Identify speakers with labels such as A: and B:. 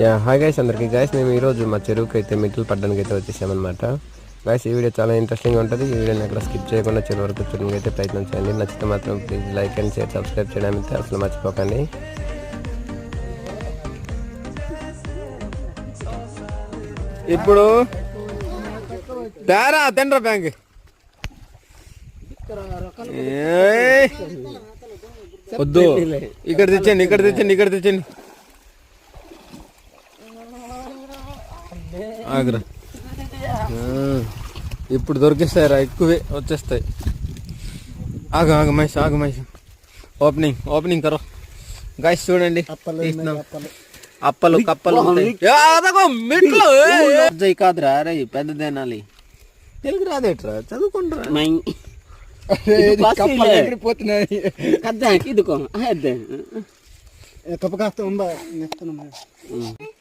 A: Yeah hi guys అందరికి. Guys మేము ఈరోజు మా చెరువుకి అయితే మెట్లు పడ్డానికి అయితే వచ్చేసామన్నమాట. గైస్ ఈ వీడియో చాలా ఇంట్రెస్టింగ్ ఉంటుంది. ఈ వీడియోని అక్కడ స్కిప్ చేయకుండా చివరి వరకు చూడడానికి అయితే ప్రయత్నం చేయండి. నచ్చితే మాత్రం please like and share subscribe చేయడం అయితే అసలు మర్చిపోకండి.
B: ఇప్పుడు తేరా తిండ్రా బ్యాంక్. వద్దు. ఇక్కడ తెచ్చండి ఇక్కడ తెచ్చండి ఇక్కడ తెచ్చండి ఆగ్రా. ఇప్పుడు దొరికిస్తాయిరా ఎక్కువే వచ్చేస్తాయి. ఆగ ఆగ మహేష్ ఆగ మహేష్. ఓపెనింగ్ ఓపెనింగ్ కరో గాయస్ చూడండి. అప్పలు కప్పలు మెట్లు
C: కాదురా రే పెద్ద తినాలి
B: తెలుగు రాదేట్రా? చదువుకుంటారా?
C: ఇదికో అదే
D: కప్ప కాస్త ఉందా?